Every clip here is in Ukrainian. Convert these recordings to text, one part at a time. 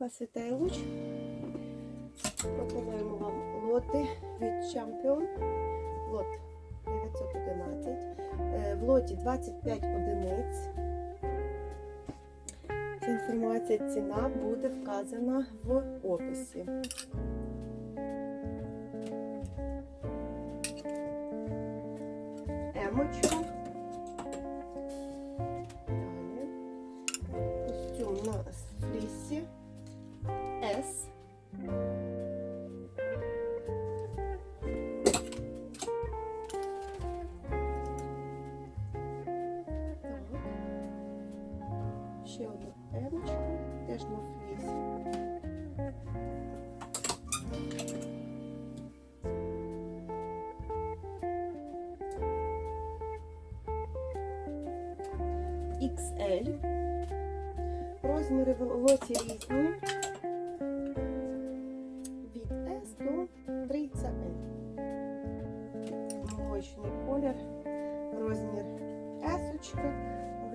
Вас вітає луч. Пропонуємо вам лоти від Champion. Лот 911. Е, В лоті 25 одиниць. Ця інформація, ціна буде вказана в описі. Емочка. Ще одна емочка, теж на флісі. XL. Розміри в лоті різні. Від S до 30L. Молочний колір, розмір але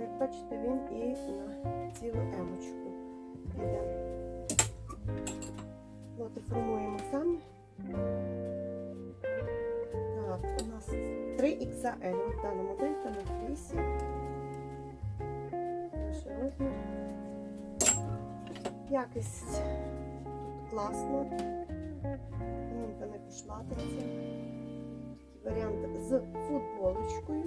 як він і на цілу емочку йде. Лоти формуємо самі. Так, у нас 3XL. Ось дана моделька на флісі. Наш розмір. Якість тут класна. Мінка не пошлатиться. Такий варіант з футболочкою.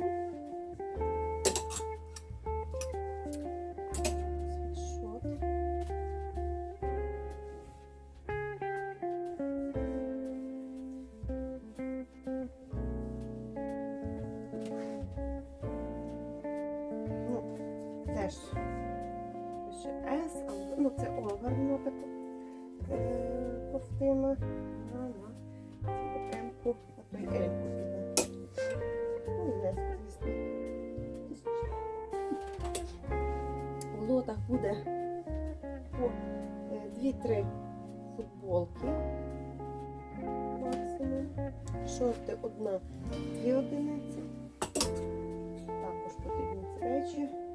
Теж пише S, але ну, це оверно така е, ковтина. А на М-ку, а то L-ку піде. Ну, і леску, звісно. В лотах буде по е, 2-3 футболки максимум. Шорти одна, дві одиниці. Також потрібні ці речі.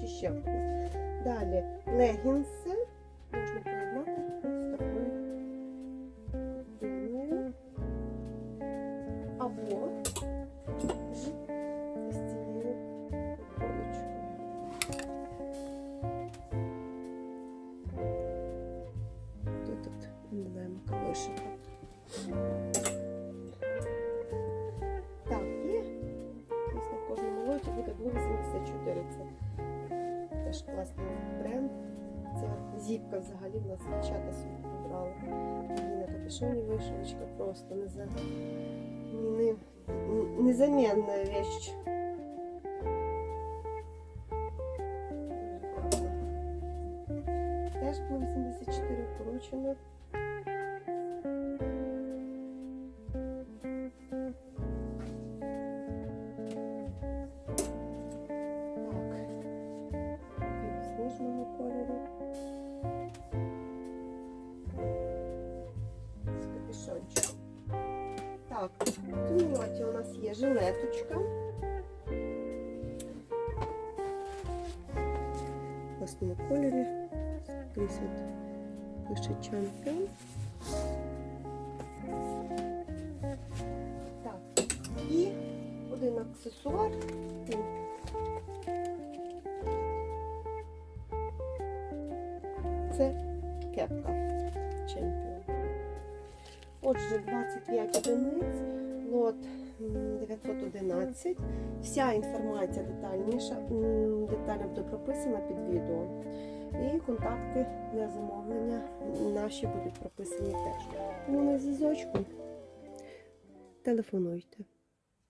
Чи ще кудись. Далі легінси можна поєднати теж класний бренд. Ця зіпка взагалі в нас дівчата собі підбрали. Її на капюшоні вишивочка просто не за... не... річ. Теж по 84 вкручена. Так, в цьому у нас є жилеточка. В класному кольорі. Скрізь пише чемпіон. Так, і один аксесуар. Це кепка чемпіон. Отже, 25 одиниць, лот 911. Вся інформація детальніша, детально буде прописана під відео. І контакти для замовлення наші будуть прописані теж. Тому на зв'язочку телефонуйте.